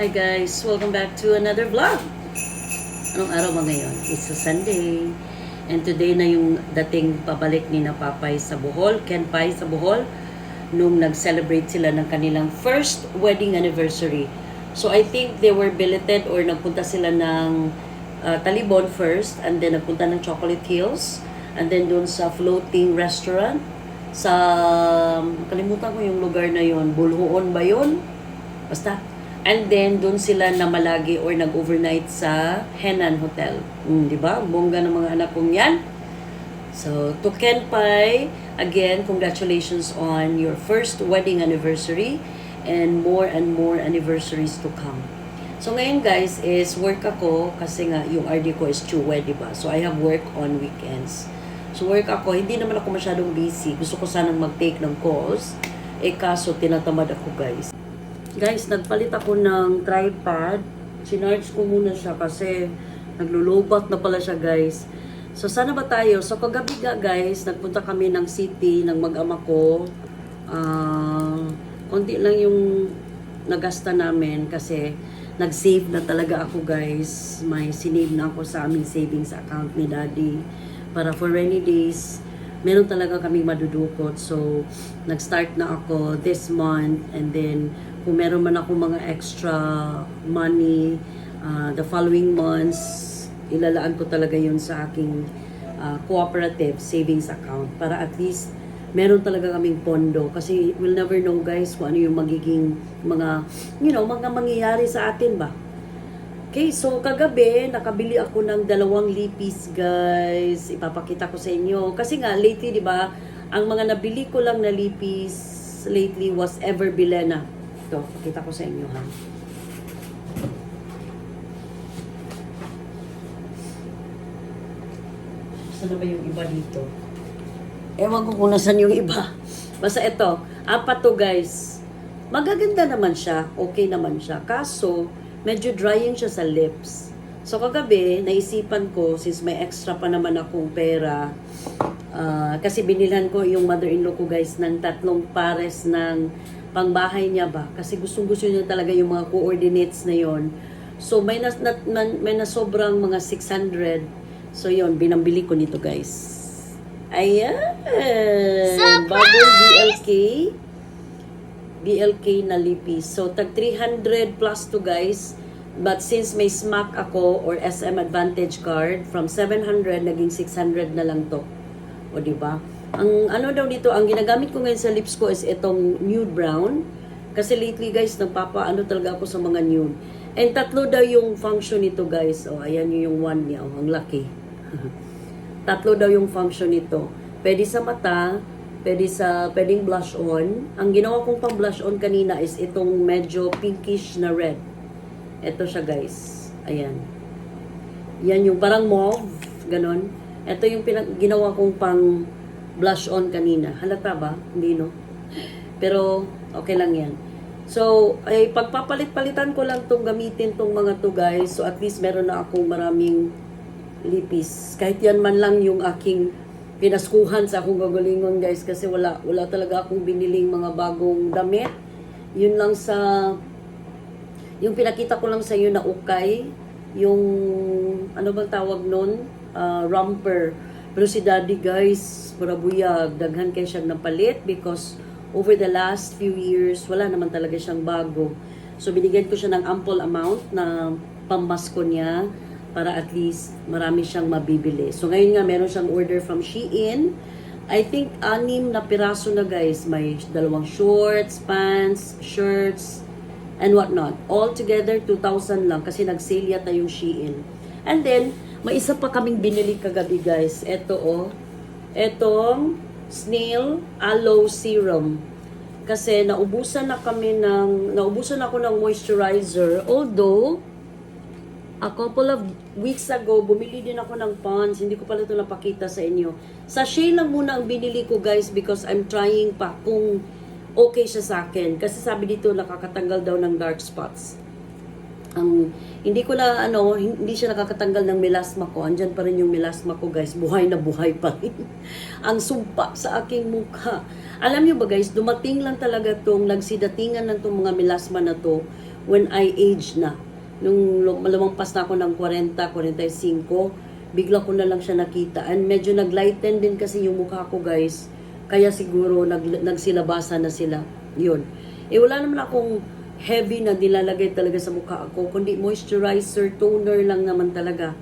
Hi guys, welcome back to another vlog. Anong araw ba ngayon? It's a Sunday. And today na yung dating pabalik ni na Papay sa Bohol, Ken Pai sa Bohol, nung nag-celebrate sila ng kanilang first wedding anniversary. So I think they were billeted or nagpunta sila ng uh, Talibon first and then nagpunta ng Chocolate Hills and then doon sa floating restaurant sa kalimutan ko yung lugar na yon Bulhoon ba yon basta and then doon sila na malagi or nag-overnight sa Henan Hotel mm, di ba bongga ng mga anak kong yan so to Ken Pai again congratulations on your first wedding anniversary and more and more anniversaries to come So ngayon guys is work ako kasi nga yung RD ko is Chue, di ba? So I have work on weekends. So work ako, hindi naman ako masyadong busy. Gusto ko sanang mag-take ng calls. Eh kaso tinatamad ako guys. Guys, nagpalit ako ng tripod. Sinarge ko muna siya kasi naglulubat na pala siya guys. So sana ba tayo? So kagabi nga guys, nagpunta kami ng city ng mag-ama ko. Ah, konti lang yung nagasta namin kasi nag-save na talaga ako guys. May sinave na ako sa aming savings account ni daddy para for rainy days. Meron talaga kaming madudukot. So, nag-start na ako this month and then kung meron man ako mga extra money uh, the following months, ilalaan ko talaga yun sa aking uh, cooperative savings account para at least meron talaga kaming pondo kasi we'll never know guys kung ano yung magiging mga you know mga mangyayari sa atin ba Okay, so kagabi, nakabili ako ng dalawang lipis, guys. Ipapakita ko sa inyo. Kasi nga, lately, di ba, ang mga nabili ko lang na lipis lately was Ever Bilena. Ito, pakita ko sa inyo, ha. Saan na ba yung iba dito? Ewan ko kung nasan yung iba. Basta ito, apat to guys. Magaganda naman siya, okay naman siya. Kaso, medyo drying siya sa lips. So kagabi, naisipan ko, since may extra pa naman akong pera, ah, kasi binilhan ko yung mother-in-law ko guys ng tatlong pares ng pangbahay niya ba. Kasi gustong-gusto niya talaga yung mga coordinates na yon. So may, nat, man- may nasobrang mga 600. So yon binambili ko nito guys. Ayan! Bagong BLK. BLK na lipis. So, tag 300 plus to guys. But since may SMAC ako or SM Advantage card, from 700 naging 600 na lang to. O, di ba? Ang ano daw dito, ang ginagamit ko ngayon sa lips ko is itong nude brown. Kasi lately guys, nagpapa ano talaga ako sa mga nude. And tatlo daw yung function nito guys. O, ayan yung one niya. O, ang laki. Tatlo daw yung function nito. Pwede sa mata, pwede sa pwedeng blush on. Ang ginawa kong pang blush on kanina is itong medyo pinkish na red. Ito siya guys. Ayan. Yan yung parang mauve, ganon. Ito yung pinag- ginawa kong pang blush on kanina. Halata ba? Hindi no? Pero okay lang yan. So, ay pagpapalit-palitan ko lang tong gamitin tong mga to guys. So at least meron na akong maraming lipis. Kahit yan man lang yung aking pinaskuhan sa akong gagalingon guys kasi wala wala talaga akong biniling mga bagong damit. Yun lang sa yung pinakita ko lang sa iyo na ukay, yung ano bang tawag nun? Ah, romper. Pero si daddy guys, parabuyag, daghan kay siya ng palit because over the last few years, wala naman talaga siyang bago. So binigyan ko siya ng ample amount na pamasko niya para at least marami siyang mabibili. So ngayon nga meron siyang order from Shein. I think anim na piraso na guys. May dalawang shorts, pants, shirts, and whatnot. All together, 2,000 lang kasi nag-sale yata yung Shein. And then, may isa pa kaming binili kagabi guys. Ito oh. Etong snail aloe serum. Kasi naubusan na kami ng, naubusan ako ng moisturizer. Although, a couple of weeks ago, bumili din ako ng Pond's. Hindi ko pala ito napakita sa inyo. Sachet lang muna ang binili ko guys because I'm trying pa kung okay siya sa akin. Kasi sabi dito nakakatanggal daw ng dark spots. Ang hindi ko na ano, hindi siya nakakatanggal ng melasma ko. Andyan pa rin yung melasma ko, guys. Buhay na buhay pa rin. ang sumpa sa aking mukha. Alam niyo ba, guys, dumating lang talaga tong nagsidatingan ng tong mga melasma na to when I age na. Nung lum- lumampas na ako ng 40, 45, bigla ko na lang siya nakita. And medyo naglighten din kasi yung mukha ko guys. Kaya siguro nag, nagsilabasa na sila. Yun. Eh wala naman akong heavy na nilalagay talaga sa mukha ko, kundi moisturizer, toner lang naman talaga.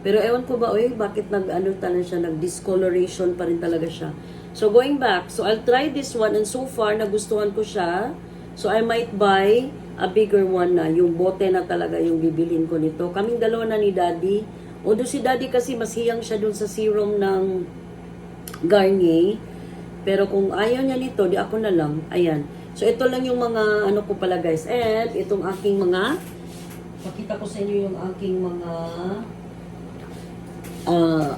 Pero ewan ko ba, oy, bakit nag, ano talaga siya, nag-discoloration pa rin talaga siya. So, going back, so I'll try this one, and so far, nagustuhan ko siya. So, I might buy a bigger one na, yung bote na talaga yung bibilin ko nito. Kaming dalawa na ni Daddy. Although si Daddy kasi mas hiyang siya dun sa serum ng Garnier. Pero kung ayaw niya nito, di ako na lang. Ayan. So, ito lang yung mga, ano ko pala guys. And, itong aking mga, pakita ko sa inyo yung aking mga, uh,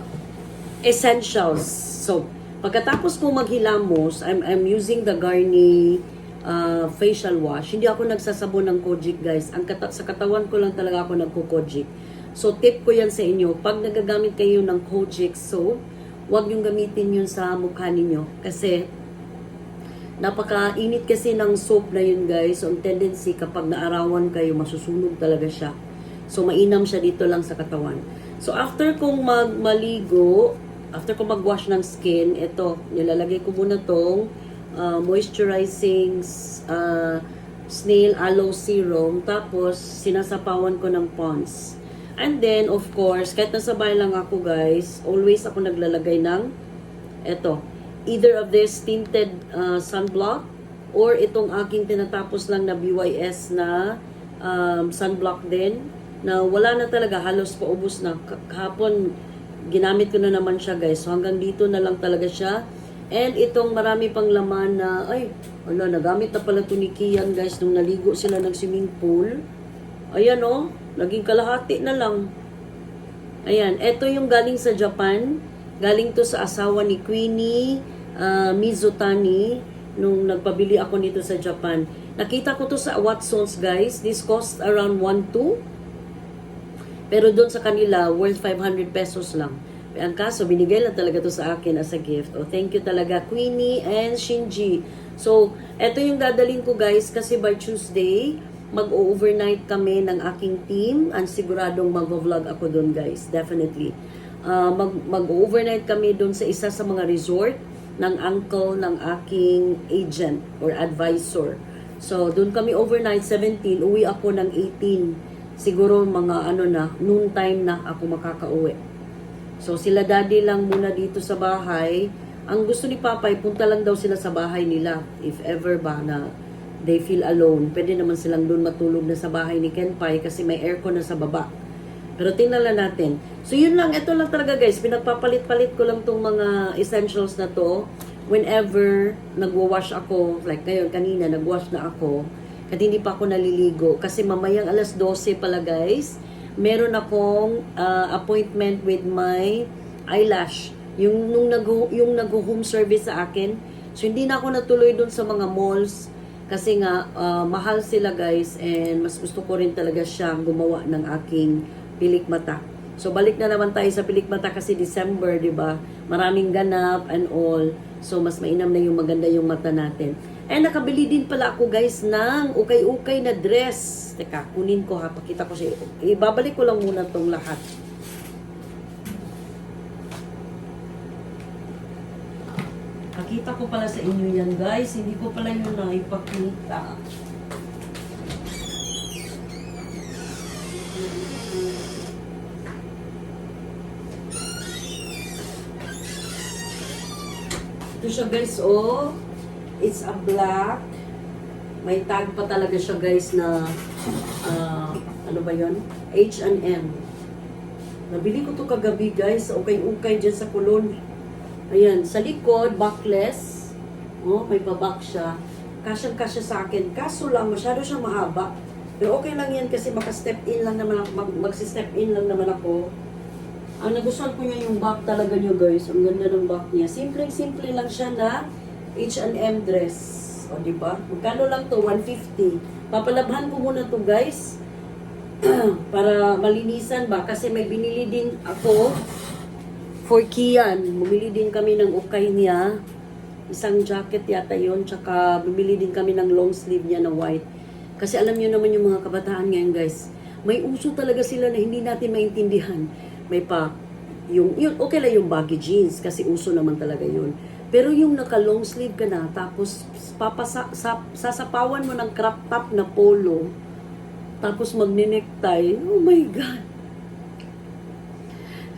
essentials. So, pagkatapos ko maghilamos, I'm, I'm using the Garnier uh, facial wash. Hindi ako nagsasabon ng Kojic, guys. Ang kata- sa katawan ko lang talaga ako nagko-Kojic. So, tip ko yan sa inyo. Pag nagagamit kayo ng Kojic soap, huwag yung gamitin yun sa mukha ninyo. Kasi, napakainit kasi ng soap na yun, guys. So, ang tendency, kapag naarawan kayo, masusunog talaga siya. So, mainam siya dito lang sa katawan. So, after kong magmaligo, after kong mag-wash ng skin, ito, nilalagay ko muna tong uh, moisturizing uh, snail aloe serum. Tapos, sinasapawan ko ng Pond's. And then, of course, kahit nasa bahay lang ako, guys, always ako naglalagay ng ito, either of this tinted uh, sunblock or itong aking tinatapos lang na BYS na um, sunblock din na wala na talaga, halos paubos na. Ka- Kahapon, ginamit ko na naman siya guys. So hanggang dito na lang talaga siya. And itong marami pang laman na, ay, wala, nagamit na pala ito ni Kian guys nung naligo sila ng swimming pool. Ayan oh, naging kalahati na lang. Ayan, ito yung galing sa Japan. Galing to sa asawa ni Queenie uh, Mizutani nung nagpabili ako nito sa Japan. Nakita ko to sa Watsons guys. This cost around 1.2. Pero doon sa kanila, worth 500 pesos lang. Ang kaso, binigay lang talaga to sa akin as a gift. Oh, thank you talaga, Queenie and Shinji. So, eto yung dadalhin ko guys kasi by Tuesday, mag-overnight kami ng aking team. Ang siguradong mag-vlog ako doon guys, definitely. Uh, mag- mag-overnight kami doon sa isa sa mga resort ng uncle ng aking agent or advisor. So, doon kami overnight, 17. Uwi ako ng 18. Siguro mga ano na, noon time na ako makakauwi. So, sila daddy lang muna dito sa bahay. Ang gusto ni Papay, punta lang daw sila sa bahay nila. If ever ba na they feel alone, pwede naman silang doon matulog na sa bahay ni Kenpai kasi may aircon na sa baba. Pero tingnan lang natin. So, yun lang. Ito lang talaga guys. Pinagpapalit-palit ko lang tong mga essentials na to. Whenever nagwa-wash ako, like ngayon, kanina, nagwash na ako. At hindi pa ako naliligo. Kasi mamayang alas 12 pala guys, meron akong uh, appointment with my eyelash. Yung, nung nag, yung nag-home service sa akin. So, hindi na ako natuloy dun sa mga malls. Kasi nga, uh, mahal sila guys. And mas gusto ko rin talaga siyang gumawa ng aking pilik mata. So, balik na naman tayo sa pilik mata kasi December, di ba? Maraming ganap and all. So, mas mainam na yung maganda yung mata natin. And nakabili din pala ako guys ng ukay-ukay na dress. Teka, kunin ko ha, pakita ko siya. Ibabalik ko lang muna tong lahat. Pakita ko pala sa inyo yan guys. Hindi ko pala yun na Ito siya guys, oh. It's a black. May tag pa talaga siya guys na ah, ano ba yon? H&M. Nabili ko to kagabi guys. Okay-okay dyan sa kulon. Ayan, sa likod, backless. Oh, may babak siya. Kasyang-kasya sa akin. Kaso lang, masyado siyang mahaba. Pero okay lang yan kasi maka-step in lang naman ako. Mag, magsi-step in lang naman ako. Ang nagustuhan ko niya yung back talaga niyo guys. Ang ganda ng back niya. Simple-simple lang siya na H&M dress. O, di ba? Magkano lang to? 150. Papalabhan ko muna to guys. para malinisan ba? Kasi may binili din ako for Kian. Bumili din kami ng ukay niya. Isang jacket yata yon Tsaka bumili din kami ng long sleeve niya na white. Kasi alam niyo naman yung mga kabataan ngayon guys, may uso talaga sila na hindi natin maintindihan. May pa, yung, yun, okay lang yung baggy jeans kasi uso naman talaga yun. Pero yung naka long sleeve ka na, tapos papasa, sa, sasapawan mo ng crop top na polo, tapos magne-necktie, oh my God.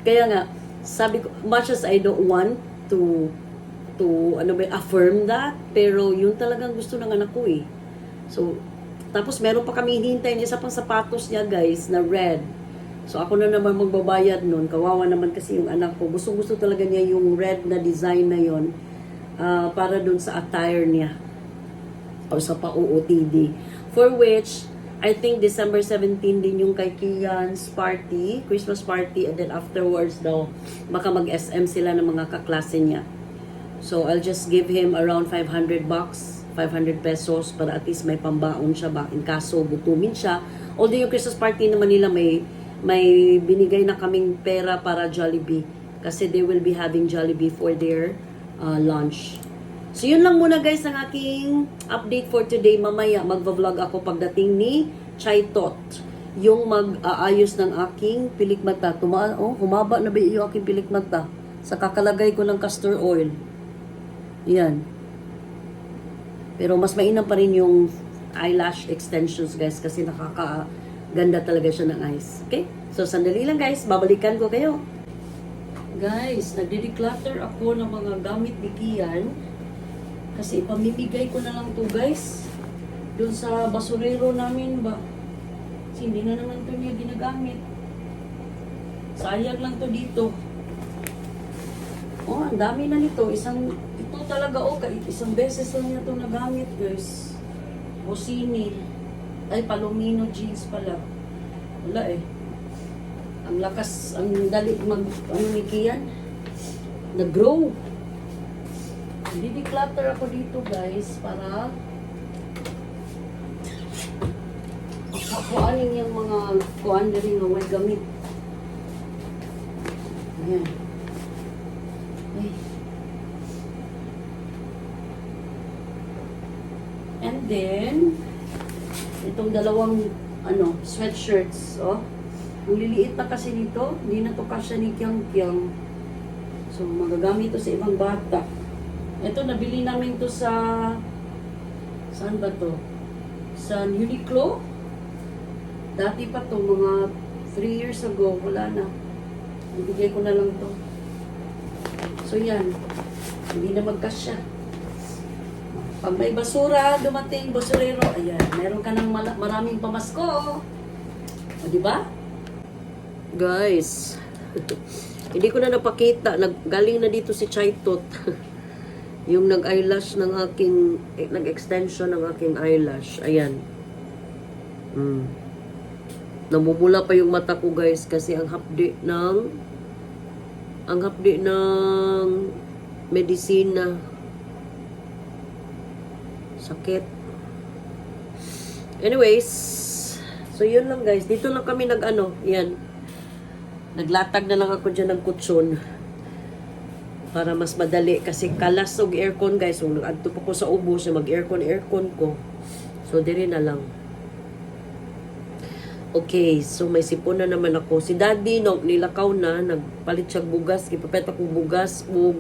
Kaya nga, sabi ko, much as I don't want to to ano ba affirm that pero yun talagang gusto ng anak ko eh so tapos meron pa kami hinihintay niya sa pang sapatos niya guys na red so ako na naman magbabayad nun. Kawawa naman kasi yung anak ko. Gusto gusto talaga niya yung red na design na yon ah, para dun sa attire niya. O sa pa-OOTD for which I think December 17 din yung kay Kian's party, Christmas party, and then afterwards daw, baka mag-SM sila ng mga kaklase niya. So, I'll just give him around 500 bucks, 500 pesos para at least may pambaon siya ba? In kaso gutumin siya. Although yung Christmas party naman nila may may binigay na kaming pera para Jollibee kasi they will be having Jollibee for their uh, lunch. So yun lang muna guys ang aking update for today. Mamaya magva-vlog ako pagdating ni Chai Tot. Yung mag-aayos ng aking pilik mata. Tuma oh, humaba na ba yung aking pilik mata? Sa kakalagay ko ng castor oil. Yan. Pero mas mainam pa rin yung eyelash extensions guys kasi nakaka-ganda talaga siya ng eyes. Okay? So sandali lang guys, babalikan ko kayo. Guys, nagde-declutter ako ng mga gamit ni Kian kasi pamimigay ko na lang to guys doon sa basurero namin ba. Kasi hindi na naman to niya ginagamit. Sayang lang to dito. Oh, ang dami na nito. Isang, ito talaga, oh, isang beses lang niya ito nagamit, guys. Bosini. Ay, palomino jeans pala. Wala eh. Ang lakas, ang dali mag, ano ni Kian? Nag-grow. Di-declutter ako dito, guys, para kuanin yung mga kuan na rin may gamit. Ayan. Ay. And then, itong dalawang ano, sweatshirts, oh. Ang liliit na kasi nito, hindi na to kasya ni Kyang Kyang. So, magagamit to sa ibang bata. Ito, nabili namin to sa, saan ba to? Sa Uniqlo. Dati pa to, mga 3 years ago, wala na. Ibigay ko na lang to. So yan, hindi na magkasya. Pag may basura, dumating, basurero, ayan, meron ka ng maraming pamasko. O, di ba? Guys, hindi ko na napakita. Nag, galing na dito si Chaitot. yung nag-eyelash ng aking, eh, nag-extension ng aking eyelash. Ayan. Mm. Namumula pa yung mata ko guys kasi ang hapdi ng ang hapdi ng medisina. Sakit. Anyways, so yun lang guys. Dito lang kami nag-ano, yan. Naglatag na lang ako dyan ng kutsyon para mas madali kasi kalas og aircon guys. So, nag-adto pa ko sa ubos na mag-aircon aircon ko. So, diri na lang. Okay, so may sipon na naman ako. Si Daddy, no, nilakaw na, nagpalit siya bugas. Ipapet ako bugas mo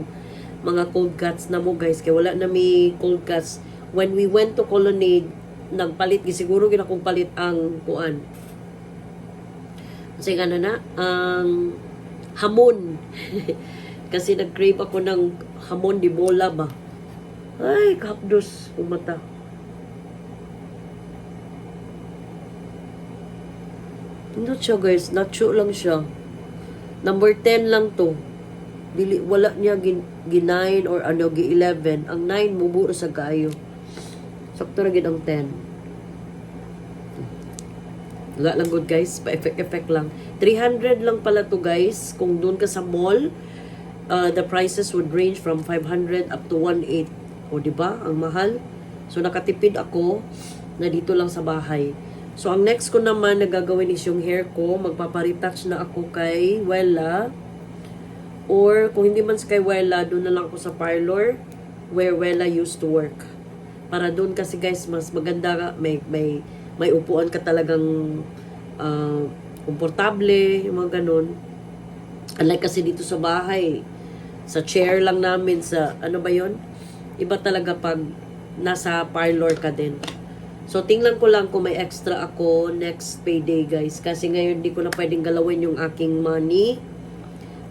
mga cold cuts na mo guys. Kaya wala na may cold cuts. When we went to Colonnade, nagpalit, siguro gina kong palit ang kuan. Kasi nga na ang hamon. Kasi nag-crave ako ng hamon di bola ba. Ay, kapdos, umata. Not siya guys, nacho lang siya. Number 10 lang to. Dili, wala niya gin, gin 9 or ano, gi 11. Ang 9 muburo sa kayo. Sakto na gid ang 10. Wala lang good guys, pa-effect-effect lang. 300 lang pala to guys. Kung doon ka sa mall, uh, the prices would range from 500 up to 1.8. O di ba Ang mahal. So nakatipid ako na dito lang sa bahay. So ang next ko naman na gagawin is yung hair ko. Magpaparetouch na ako kay Wella. Or kung hindi man sa kay Wella, doon na lang ako sa parlor where Wella used to work. Para doon kasi guys, mas maganda, may, may may upuan ka talagang ah, komportable, yung mga ganun. Unlike kasi dito sa bahay, sa chair lang namin, sa ano ba yon Iba talaga pag nasa parlor ka din. So, tingnan ko lang kung may extra ako next payday, guys. Kasi ngayon, di ko na pwedeng galawin yung aking money.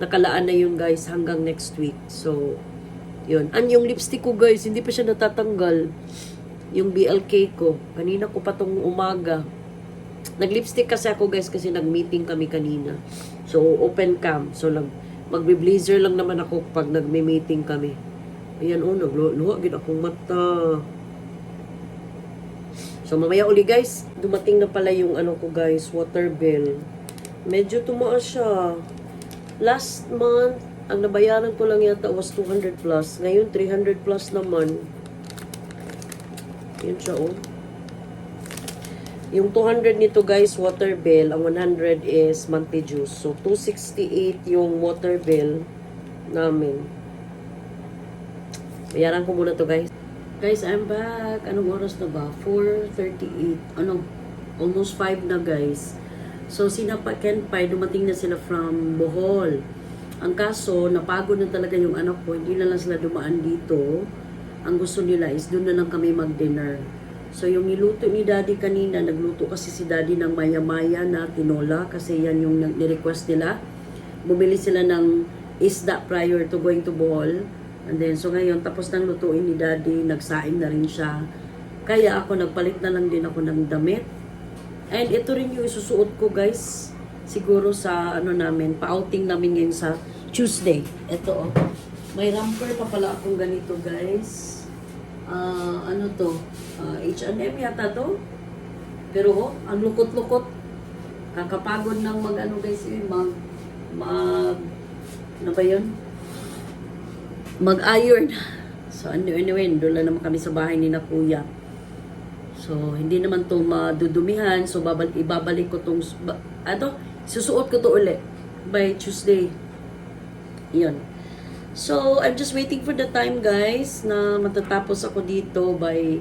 Nakalaan na yun, guys, hanggang next week. So, yun. And yung lipstick ko, guys, hindi pa siya natatanggal. Yung BLK ko. Kanina ko pa tong umaga. Nag-lipstick kasi ako, guys, kasi nag-meeting kami kanina. So, open cam. So, nag magbe-blazer lang naman ako pag nagme-meeting kami. Ayan, oh, nagluha, gid akong mata. So, mamaya uli guys, dumating na pala yung ano ko guys, water bill. Medyo tumaas siya. Last month, ang nabayaran ko lang yata was 200 plus. Ngayon, 300 plus naman. Yun siya, oh. Yung 200 nito guys, water bill, ang 100 is monthly dues. So, 268 yung water bill namin. Bayaran ko muna to guys. Guys, I'm back. Anong oras na ba? 4.38. Ano? Almost 5 na guys. So, sina pa Ken Pai, dumating na sila from Bohol. Ang kaso, napagod na talaga yung anak ko. Hindi na lang sila dumaan dito. Ang gusto nila is doon na lang kami mag-dinner. So, yung niluto ni Daddy kanina, nagluto kasi si Daddy ng maya-maya na tinola kasi yan yung ni-request nila. Bumili sila ng isda prior to going to Bohol. And then, so ngayon, tapos nang lutuin ni Daddy, nagsaing na rin siya. Kaya ako, nagpalit na lang din ako ng damit. And ito rin yung isusuot ko, guys. Siguro sa, ano namin, pa-outing namin ngayon sa Tuesday. Ito, oh. May romper pa pala akong ganito, guys. Ah, ano to? Ah, H&M yata to. Pero, oh, ang lukot-lukot. Kakapagod ng mag, ano guys, eh, mag, mag, ano ba yun? mag-iron. So, ano, anyway, doon lang naman kami sa bahay ni na kuya. So, hindi naman to madudumihan. So, babal, ibabalik ko tong, ba, ano, susuot ko to uli by Tuesday. Yun. So, I'm just waiting for the time, guys, na matatapos ako dito by,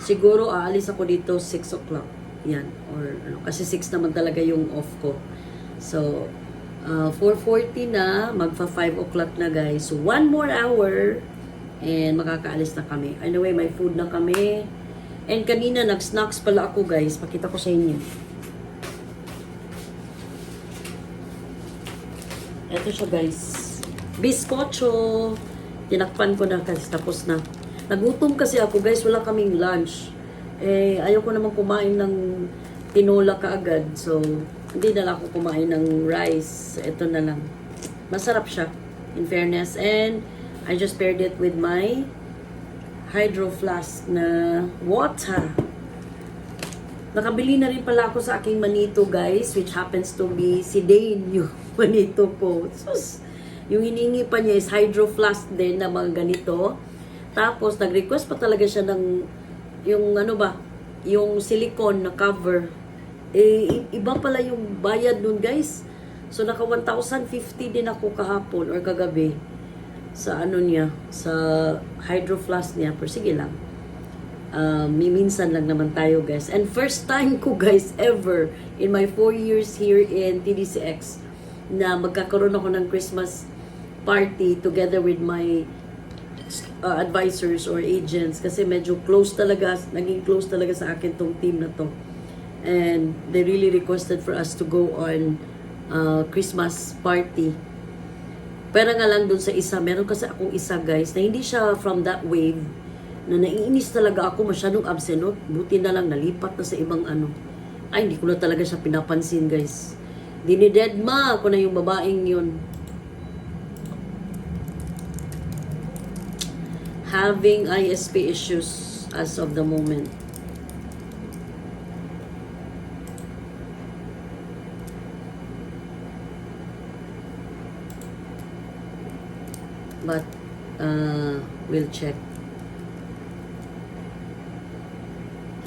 siguro, aalis ako dito 6 o'clock. Yan. Or, ano, kasi 6 naman talaga yung off ko. So, uh, 4.40 na, magfa 5 o'clock na guys. So, one more hour, and makakaalis na kami. Anyway, may food na kami. And kanina, nag-snacks pala ako guys. Pakita ko sa inyo. Ito siya guys. Biskotso. Tinakpan ko na kasi tapos na. Nagutom kasi ako guys. Wala kaming lunch. Eh, ayaw ko naman kumain ng tinola kaagad. So, hindi na lang ako kumain ng rice. Ito na lang. Masarap siya. In fairness. And, I just paired it with my hydro flask na water. Nakabili na rin pala ako sa aking manito, guys, which happens to be si Dane, yung manito ko. Sus, yung hiningi pa niya is hydro flask din na mga ganito. Tapos, nag-request pa talaga siya ng, yung ano ba, yung silicone na cover. Eh, iba pala yung bayad nun, guys. So, naka 1,050 din ako kahapon or kagabi sa ano niya, sa hydro flask niya. Pero sige lang. Uh, minsan lang naman tayo guys. And first time ko guys ever in my 4 years here in TDCX na magkakaroon ako ng Christmas party together with my uh, advisors or agents kasi medyo close talaga, naging close talaga sa akin tong team na to. And they really requested for us to go on uh, Christmas party pero nga lang dun sa isa, meron kasi akong isa guys na hindi siya from that wave na naiinis talaga ako masyadong absenot. Buti na lang nalipat na sa ibang ano. Ay, hindi ko na talaga siya pinapansin guys. Dinidedma ako na yung babaeng yun. Having ISP issues as of the moment. But, uh, we'll check.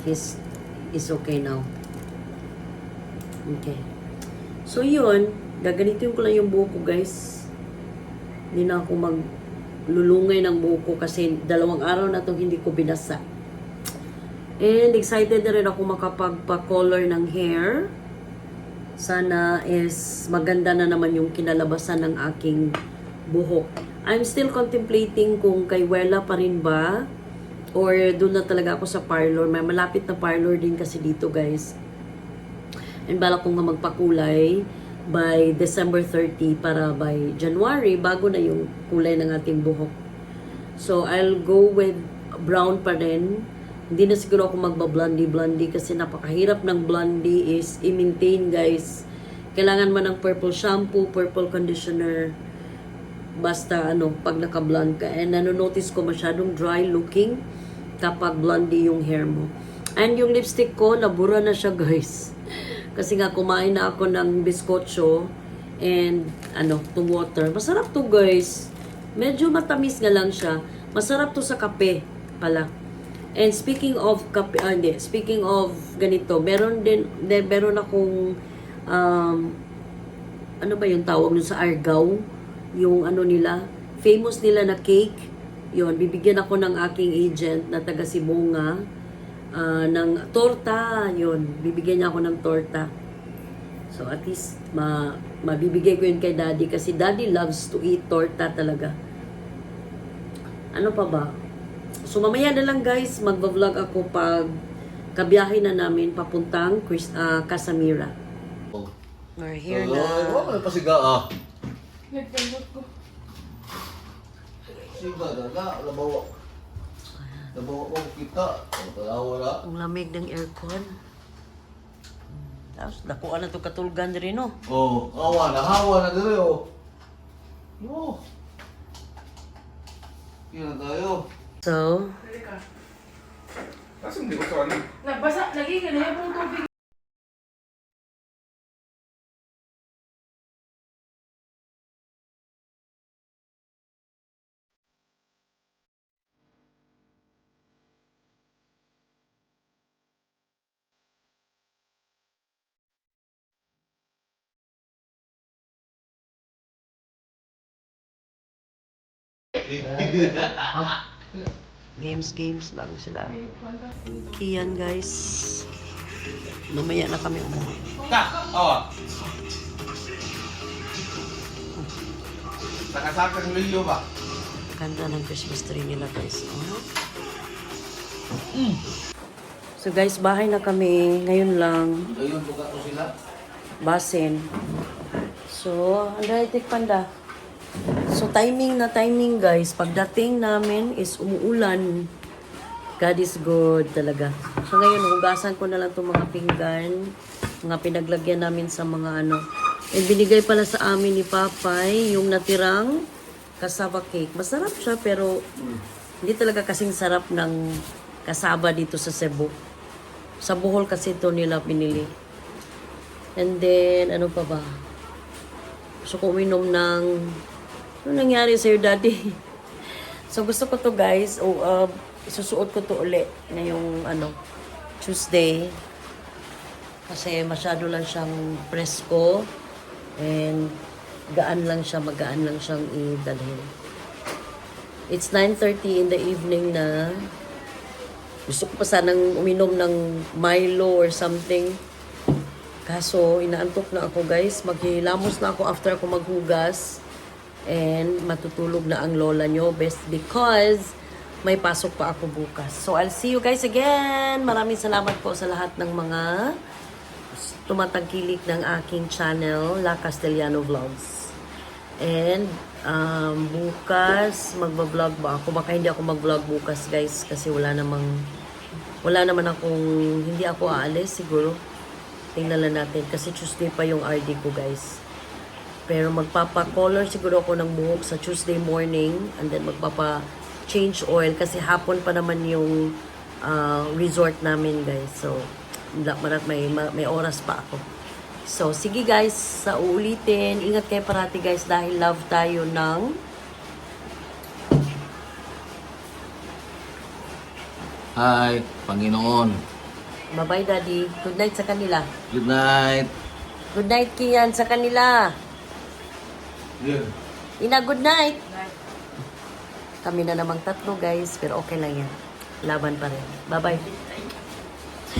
He's, is okay now. Okay. So, yun. Gaganitin ko lang yung buhok ko, guys. Hindi na ako maglulungay ng buhok ko kasi dalawang araw na to hindi ko binasa. And excited na rin ako makapagpa-color ng hair. Sana is maganda na naman yung kinalabasan ng aking buhok. I'm still contemplating kung kay Wella pa rin ba or doon na talaga ako sa parlor. May malapit na parlor din kasi dito guys. And bala ko nga magpakulay by December 30 para by January bago na yung kulay ng ating buhok. So I'll go with brown pa rin. Hindi na siguro ako magba-blondie-blondie kasi napakahirap ng blondie is i-maintain guys. Kailangan man ng purple shampoo, purple conditioner, basta ano, pag naka-blonde ka. And nanonotice ko masyadong dry looking kapag blondie yung hair mo. And yung lipstick ko, nabura na siya guys. Kasi nga kumain na ako ng biskotso and ano, to water. Masarap to guys. Medyo matamis nga lang siya. Masarap to sa kape pala. And speaking of kape, ah, hindi, speaking of ganito, meron din, de, meron akong um, ano ba yung tawag nun sa Argao? Yung ano nila, famous nila na cake. Yun, bibigyan ako ng aking agent na taga Sibunga ah, ng torta. Yun, bibigyan niya ako ng torta. So at least ma mabibigay ko yun kay daddy kasi daddy loves to eat torta talaga. Ano pa ba? So mamaya na lang guys, magba-vlog ako pag kabiyahe na namin papuntang Chris, ah, Casamira. We're here Ay, na. wala na pasiga ah. Nagdamot ko. Siga na, labawa. Labawa ko kita. Ang talawa na. Ang lamig ng aircon. Tapos, nakuha na ito katulgan rin, no? Oh, awa na, hawa na dire oh. No. Yan na tayo. So. Kasi hindi ko sa ano. Nagbasa, lagi ka na yung tubig. Games, games lang sila. Iyan, guys. Mamaya na kami umuwi. Ka! Oo. Nakasaka sa milyo ba? Ganda ng Christmas tree nila, guys. Oh. So, guys, bahay na kami. Ngayon lang. Ayun, buka ko sila. Basin. So, Anday, take panda. Timing na timing, guys. Pagdating namin is umuulan. God is good talaga. So, ngayon, hugasan ko na lang itong mga pinggan. Mga pinaglagyan namin sa mga ano. And binigay pala sa amin ni Papay yung natirang kasaba cake. Masarap siya, pero hindi talaga kasing sarap ng kasaba dito sa Cebu. Sa Bohol kasi ito nila pinili. And then, ano pa ba? Gusto ko uminom ng... Ano nangyari sa'yo, daddy? so, gusto ko to guys. O, uh, isusuot ko to uli ngayong, ano, Tuesday. Kasi masyado lang siyang presko. And gaan lang siya, magaan lang siyang idalhin. It's 9.30 in the evening na gusto ko pa sanang uminom ng Milo or something. Kaso, inaantok na ako guys. Maghilamos na ako after ako maghugas. And matutulog na ang lola nyo. Best because may pasok pa ako bukas. So, I'll see you guys again. Maraming salamat po sa lahat ng mga tumatangkilik ng aking channel, La Castellano Vlogs. And um, bukas, magbablog ba ako? Baka hindi ako mag-vlog bukas guys kasi wala namang wala naman akong hindi ako aalis siguro. Tingnan lang natin kasi Tuesday pa yung RD ko guys. Pero magpapa-color siguro ako ng buhok sa Tuesday morning and then magpapa-change oil kasi hapon pa naman yung ah, resort namin guys. So, may, ma- may oras pa ako. So, sige guys, sa uulitin, ingat kayo parati guys dahil love tayo ng Hi, Panginoon. Bye-bye daddy. Good night sa kanila. Good night. Good night Kian sa kanila. Yun. Ina, good night. Kami na namang tatlo guys, pero okay lang yan. Laban pa rin. Bye-bye.